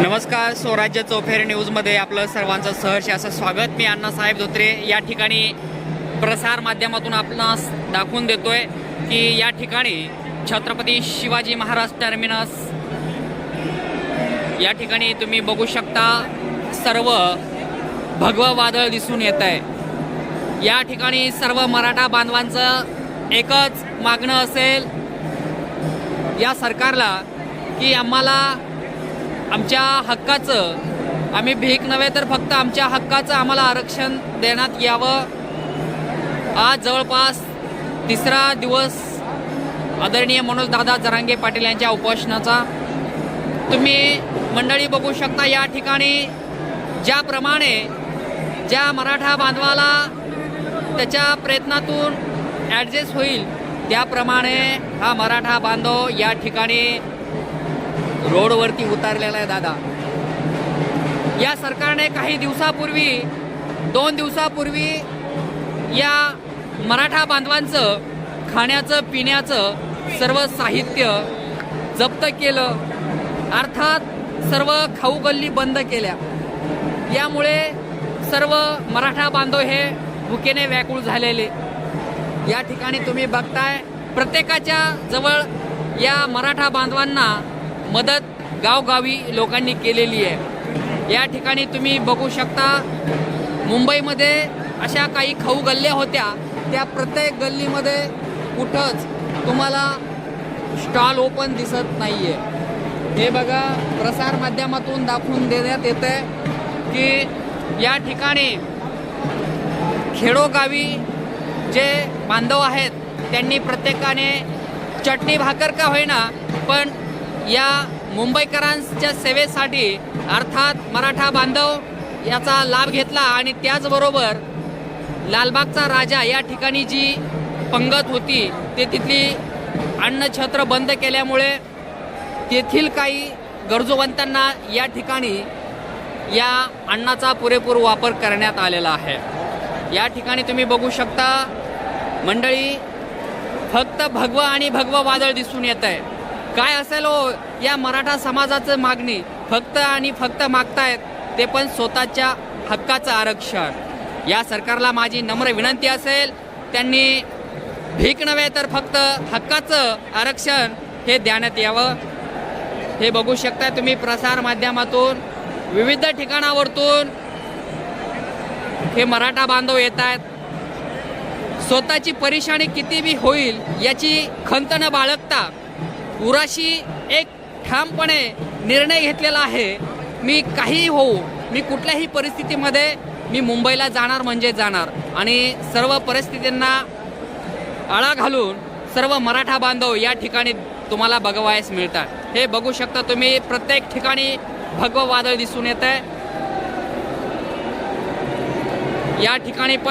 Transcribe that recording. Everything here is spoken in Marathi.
नमस्कार स्वराज्य चौफेर न्यूजमध्ये आपलं सर्वांचं सहर्ष असं स्वागत. मी अण्णासाहेब धोत्रे. या ठिकाणी प्रसार माध्यमातून आपणास दाखवून देतोय की या ठिकाणी छत्रपती शिवाजी महाराज टर्मिनस या ठिकाणी तुम्ही बघू शकता सर्व भगव वादळ दिसून येत आहे. या ठिकाणी सर्व मराठा बांधवांचं एकच मागणं असेल या सरकारला की आम्हाला आमच्या हक्काचं आम्ही भीक नव्हे तर फक्त आमच्या हक्काचं आम्हाला आरक्षण देण्यात यावं. आज जवळपास तिसरा दिवस आदरणीय मनोजदादा जरांगे पाटील यांच्या उपोषणाचा. तुम्ही मंडळी बघू शकता या ठिकाणी ज्याप्रमाणे ज्या मराठा बांधवाला त्याच्या प्रयत्नातून ॲडजस्ट होईल त्याप्रमाणे हा मराठा बांधव या ठिकाणी रोडवरती उतारलेला आहे दादा. या सरकारने काही दिवसापूर्वी दोन दिवसापूर्वी या मराठा बांधवांचं खाण्याचं पिण्याचं सर्व साहित्य जप्त केलं. अर्थात सर्व खाऊ गल्ली बंद केल्या. यामुळे सर्व मराठा बांधव हे भुकेने व्याकुळ झालेले. या ठिकाणी तुम्ही बघताय प्रत्येकाच्या जवळ या मराठा बांधवांना मदत गावगावी लोकांनी केलेली आहे. या ठिकाणी तुम्ही बघू शकता मुंबईमध्ये अशा काही खाऊ गल्ल्या होत्या. त्या प्रत्येक गल्लीमध्ये कुठंच तुम्हाला स्टॉल ओपन दिसत नाही आहे हे बघा प्रसार माध्यमातून दाखवून देण्यात येत आहे की या ठिकाणी खेडोगावी जे बांधव आहेत त्यांनी प्रत्येकाने चटणी भाकर का होईना पण या मुंबईकरांच्या सेवेसाठी अर्थात मराठा बांधव याचा लाभ घेतला आणि त्याचबरोबर लालबागचा राजा या ठिकाणी जी पंगत होती ते तिथली अन्नछत्र बंद केल्यामुळे तेथील काही गरजूवंतांना या ठिकाणी या अन्नाचा पुरेपूर वापर करण्यात आलेला आहे. या ठिकाणी तुम्ही बघू शकता मंडळी फक्त भगवं आणि भगवा वादळ दिसून येत आहे काय असेल हो या मराठा समाजाचं मागणी. फक्त आणि फक्त मागतायत ते पण स्वतःच्या हक्काचं आरक्षण. या सरकारला माझी नम्र विनंती असेल त्यांनी भीक नव्हे तर फक्त हक्काचं आरक्षण हे देण्यात यावं. हे बघू शकता तुम्ही प्रसार माध्यमातून विविध ठिकाणावरतून हे मराठा बांधव येत आहेत स्वतःची परेशानी किती बी होईल याची खंत न बाळगता उराशी एक ठामपणे निर्णय घेतलेला आहे. मी काहीही होऊ मी कुठल्याही परिस्थितीमध्ये मी मुंबईला जाणार म्हणजे जाणार. आणि सर्व परिस्थितींना आळा घालून सर्व मराठा बांधव या ठिकाणी तुम्हाला बघवायस मिळतात. हे बघू शकता तुम्ही प्रत्येक ठिकाणी भगव वादळ दिसून येत आहे या ठिकाणी पण